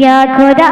ইয়া খোদা।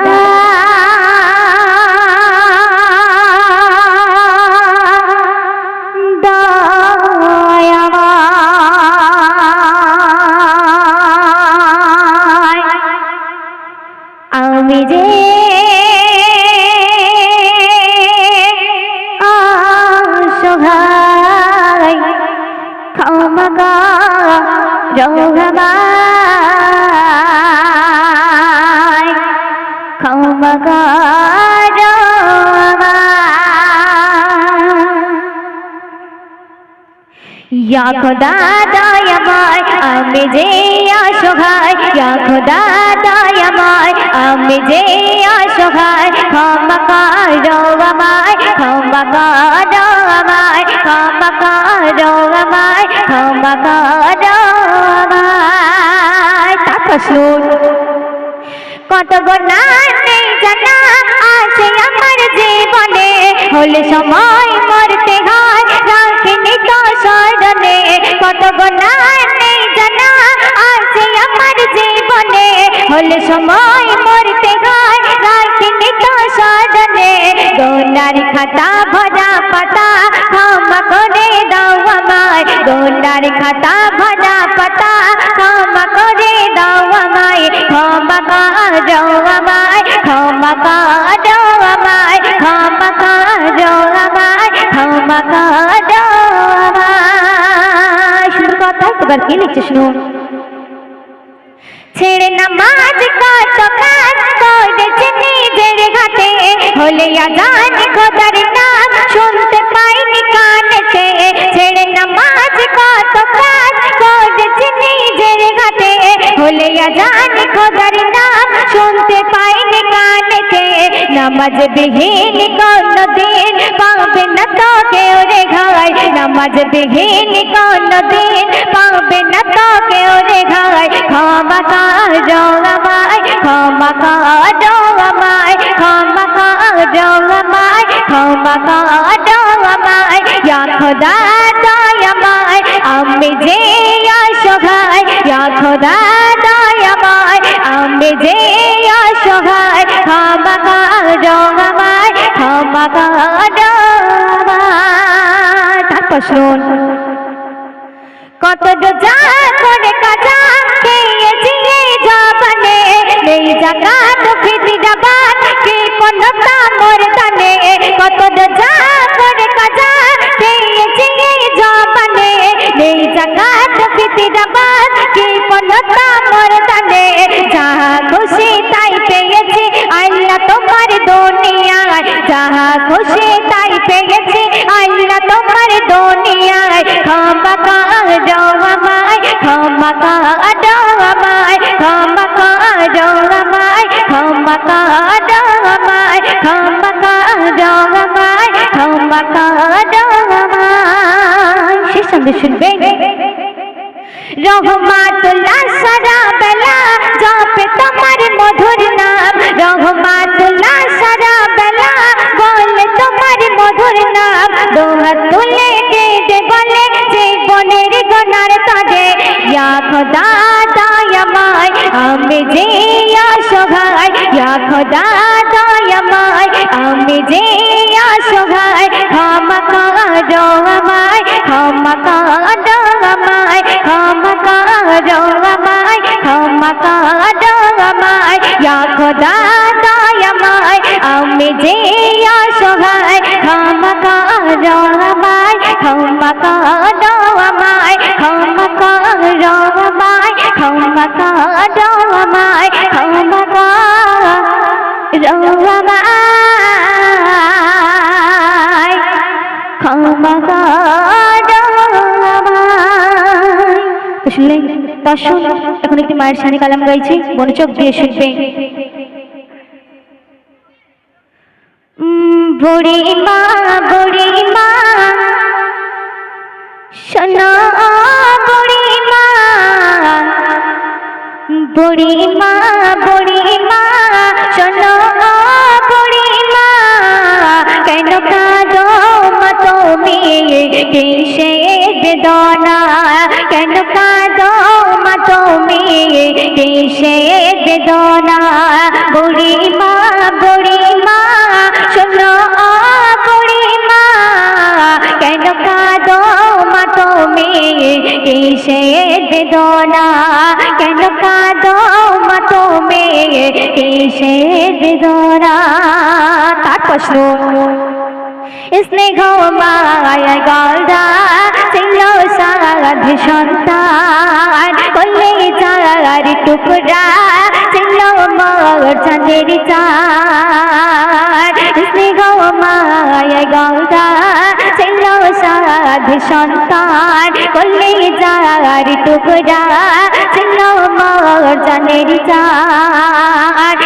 ইয়া খোদা দয়াময় আমি যে অসহায় ইয়া খোদা দয়াময় আমি যে অসহায় ক্ষমা করো আমায় ক্ষমা করো আমায় ক্ষমা করো আমায় ক্ষমা করো আমায় তারপর শুন কত গোনা জানা আছে আমার জীবনে হলে সময় মরতে হয়। রাখিনি তো স্মরণে, কত গোনা নেই জানা আছে আমার জীবনে হলে সময় মরতে হয়। রাখিনি তো স্মরণে, গোনার খাতা ভরা পাতা, ক্ষমা করে দাও আমায়। গোনার খাতা ভরা পাতা, ক্ষমা করে দাও আমায়। ক্ষমা করো আমায়। ক্ষমা করো আমায় ক্ষমা করো আমায় ক্ষমা করো আমায়। শুধু কথা এবার কি লিখছে শুনুন। ছেড়ে নামাজ কত কাজ করেছে নিজের ঘাটে হলে আজান খোদার নাম শুনতে পাইনি কানেতে ছেড়ে নামাজ কত কাজ করেছে নিজের ঘাটে হলে আজান খোদার নাম নামাজ বিহীন কোন দিন পাবে না তো কেউ রে ঘাই। নামাজ বিহীন কোন দিন পাবে না তো কেউ রে ঘাই। ক্ষমা করো আমায় ক্ষমা করো ক্ষমা করো আমায় ইয়া আমি যে অসহায় ইয়া খোদা দয়াময় আমি যে অসহায় ক্ষমা করো আমায় ক্ষমা করো তারপর শুন কত রোজা করে কাজা খেয়েছি জবানে নেই জাকাত ফিদিরাবাদ কে কোন কামর নেই জাকাত ফিদিরাবাদ কে কোন কামর দানে যাহা খুশি তাই পেয়েছি, আল্লাহ তোমার দুনিয়ায়। যাহা খুশি তাই পেয়েছি, আল্লাহ তোমার দুনিয়ায়। ক্ষমা করো আমায়, ক্ষমা করো আমায়, ক্ষমা করো আমায়, ক্ষমা করো আমায়, ক্ষমা করো আমায়, ক্ষমা করো সঙ্গে শুনবে। রহমাতুল্লাহ সারা বেলা জপে তোমার মধুর নাম। রহমাতুল্লাহ সারা বেলা বলে তোমার মধুর নাম। দোহাত তুলে কেঁদে বলে জীবনের গোনার তাজে। ইয়া খোদা আমি যে অসহায়। ইয়া খোদা আমি যে ক্ষমা আমায়। ক্ষমা করো আমায় ক্ষমা করো আমায় ক্ষমা করো আমায় ইয়া খোদা দয়াময়, আমি যে অসহায় ক্ষমা করো আমায় ক্ষমা করো আমায় ক্ষমা করো আমায় ক্ষমা করো দর্শক এখন একটি মায়ের সানি কালাম গাইছি, মনোযোগ দিয়ে শুনবে। বুড়ি মা বুড়ি মা, শোনো বুড়ি মা বুড়ি মা বুড়ি মা মা, কেন কাঁদো মা তুমি? কেন কিসে বেদনা? বুড়ি মা বুড়ি মা শোনো ও বুড়ি মা কেন কাঁদো মা তুমি? কিসের বেদনা? কেন কাঁদো মা তুমি? কিসের বেদনা? তার প্রশ্ন। স্নেহ মায়া গলদা, ছিল সাধে সন্তান। করলে চার টুকরা ছিল মর চাঁদের চার স্নেহ মায় গঙ্গা ছিল সাধে সন্তান। করলে যার টুকরা ছিল মর চাঁদের চার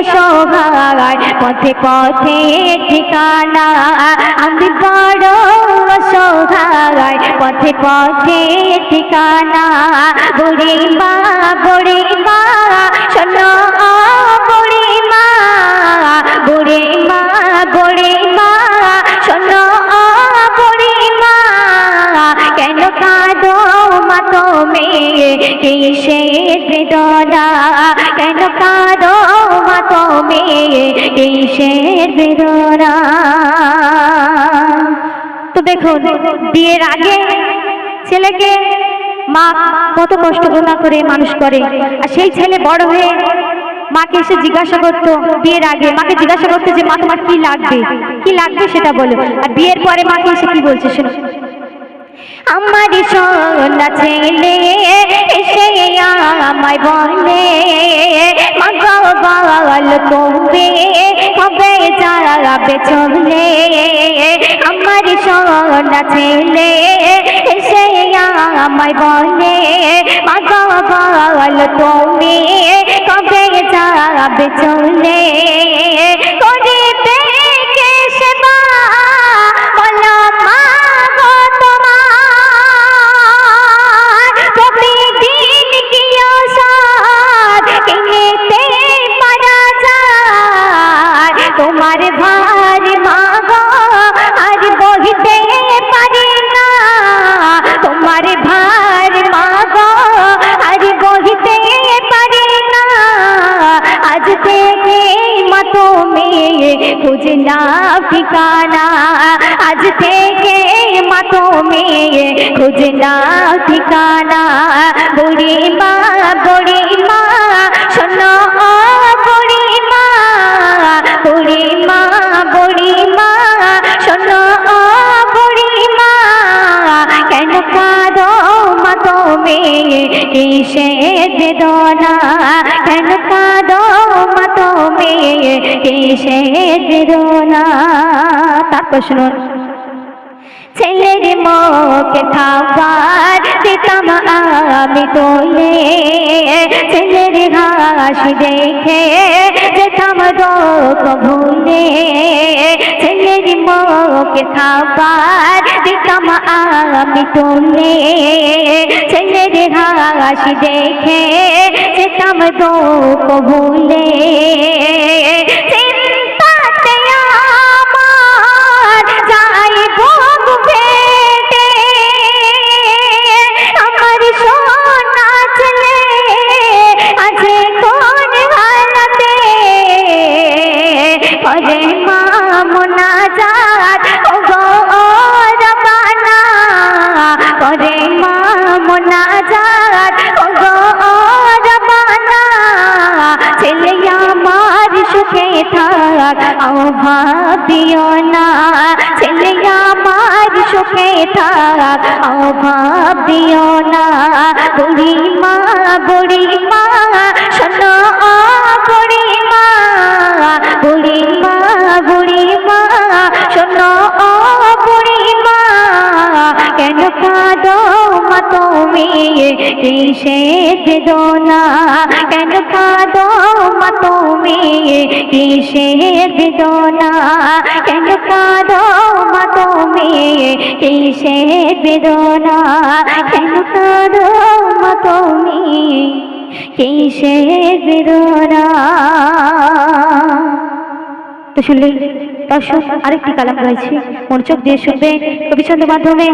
অসহায় পথে পথে ঠিকানা। আমি বড় অসহায় পথে পথে ঠিকানা। বুড়ি মা বুড়ি মা, শোনো বুড়ি মা। বুড়ি মা বুড়ি মা, শোনো বুড়ি মা। কেন কাঁদো মা তুমি? কিসের বেদনা? কেন কাঁদো মা তুমি কিসের বেদনা। তো দেখুন, বিয়ের আগে ছেলেকে মা কত কষ্ট না করে মানুষ করে। আর সেই ছেলে বড় হয়ে মাকে এসে জিজ্ঞাসা করতো বিয়ের আগে। মাকে জিজ্ঞাসা করতো যে, মা, তোমার কি লাগবে? কি লাগবে সেটা বলো। আর বিয়ের পরে মাকে এসে কি বলছে, শোনো? আমার সোনা ছেলে আমায় বলে মাগো বল তুমি কবে যাবে চলে আমার সোনা ছেলে, এসে আমায় বলে মাগো বল তুমি কবে যাবে চলে করিবে আজ থেকে মা তুমি খুঁজে না ঠিকানা। বুড়ি মা বুড়ি মা শোনো বুড়ি মা বুড়ি মা বুড়ি মা শোনো বুড়ি মা কেন কাঁদো মা তুমি কিসের বেদনা? কেন কাঁদো মা তুমি কিসের বেদনা? তারপর শুনুন। ছেলের মুখে খাবার দিতাম আমি তোলে ছেলের হাসি দেখে যেতাম রোগ ভুলে। ছেলের মুখে খাবার দিতাম আমি তোলে ছেলের হাসি দেখে যেতাম রোগ ভুলে। অভাব দিও না। ছেলে আমার সুখে থাক অভাব দিও না। বুড়ি মা বুড়ি মা শোনো শোনো ও বুড়ি কেন কাঁদো মা তুমি? তুমি কিসের বেদনা কেন কাঁদো মা তুমি? কিসের বেদনা কেন কাঁদো মা তুমি? কিসের বেদনা কেন তো আরেকটি কালাম গাইছি মনোযোগ দিয়ে শুনবে কবিছন্দের মাধ্যমে।